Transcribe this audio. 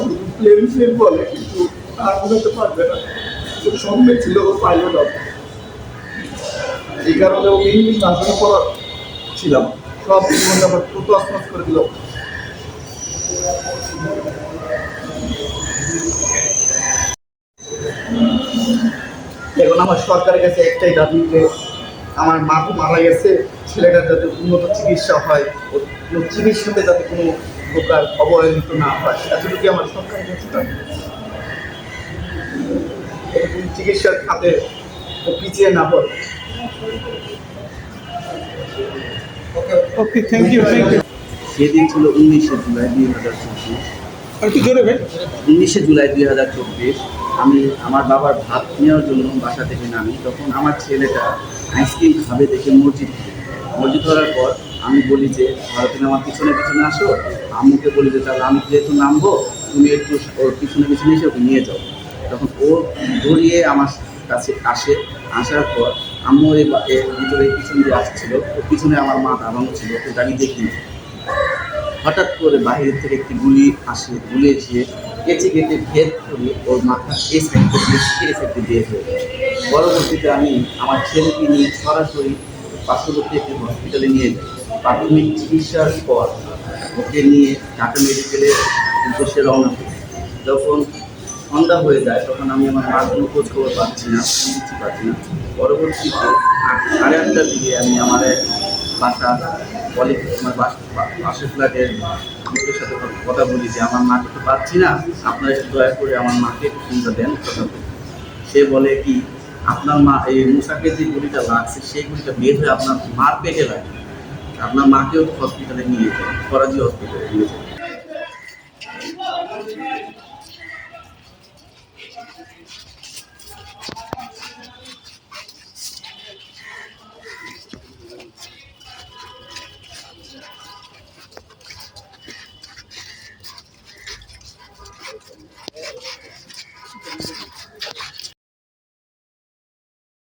খুব বলে, কিন্তু পারবে না। ছিল ও এই কারণে পড়া ছিলাম। সব জীবন আস্তে করে দিল। এখন আমার সরকারের কাছে একটাই দাবি যে আমার মা মারা গেছে, ছেলেটার যাতে উন্নত চিকিৎসা হয় চিকিৎসাতে যাতে কোনো প্রকার অবহেলিত না হয়। এতটুকু আমার সরকারের কাছে চিকিৎসার খাতে পিছিয়ে না পড়ে। Okay thank you thank you সেদিন ছিল উনিশে জুলাই দুই হাজার চব্বিশ। আর একটু জোরে ভাই। উনিশে জুলাই দুই হাজার চব্বিশ আমি আমার বাবার ভাত নেওয়ার জন্য বাসা থেকে নামি তখন আমার ছেলেটা আইসক্রিম খাবে দেখে মসজিদ মসজিদ করার পর আমি বলি যে ধরো তুমি আমার পিছনে পিছনে আসো। আম্মুকে বলি যে তাহলে আমি যেহেতু নামবো তুমি একটু ওর পিছনে পিছনে এসে ওকে নিয়ে যাও। তখন ও ধরিয়ে আমার কাছে আসে। আসার পর আম্মু এই ভিতরে পিছন দিয়ে আসছিল। ও পিছনে আমার মা দাঁড়ানো ছিল ওকে আমি দেখিনি হঠাৎ করে বাইরের থেকে একটি গুলি আসে, গুলি এসে কেচে কেটে ভেদ করে ওর মাথা এই সাইড থেকে এই সাইডে দিয়ে যায় পরবর্তীতে আমি আমার ছেলেকে নিয়ে সরাসরি পার্শ্ববর্তী একটি হসপিটালে নিয়ে যাই। প্রাথমিক চিকিৎসার পর ওকে নিয়ে ঢাকা মেডিকেলে উদ্দেশ্যে রওনা করি যখন সন্ধ্যা হয়ে যায়, তখন আমি আমার মার কোনো খোঁজ খবর পাচ্ছি না কিছু পাচ্ছি না। পরবর্তীতে সাড়ে আটটার দিকে আমি আমার এক বাসা, বলে আমার বাস- বা- পাশের ফ্ল্যাটের লোকের সাথে কথা- বলি যে, আমার মাকে তো পাচ্ছি না। আপনারা একটু দয়া করে আমার মাকে ফোনটা দেন কথা বলি। সে বলে কি, আপনার মা এই মুসাকে যে গুলিটা লাগছে, সেই গুলিটা বের হয়ে আপনার মার পেটে লাগে আপনার মাকেও হসপিটালে নিয়ে যায় করাজি হসপিটালে নিয়ে যায়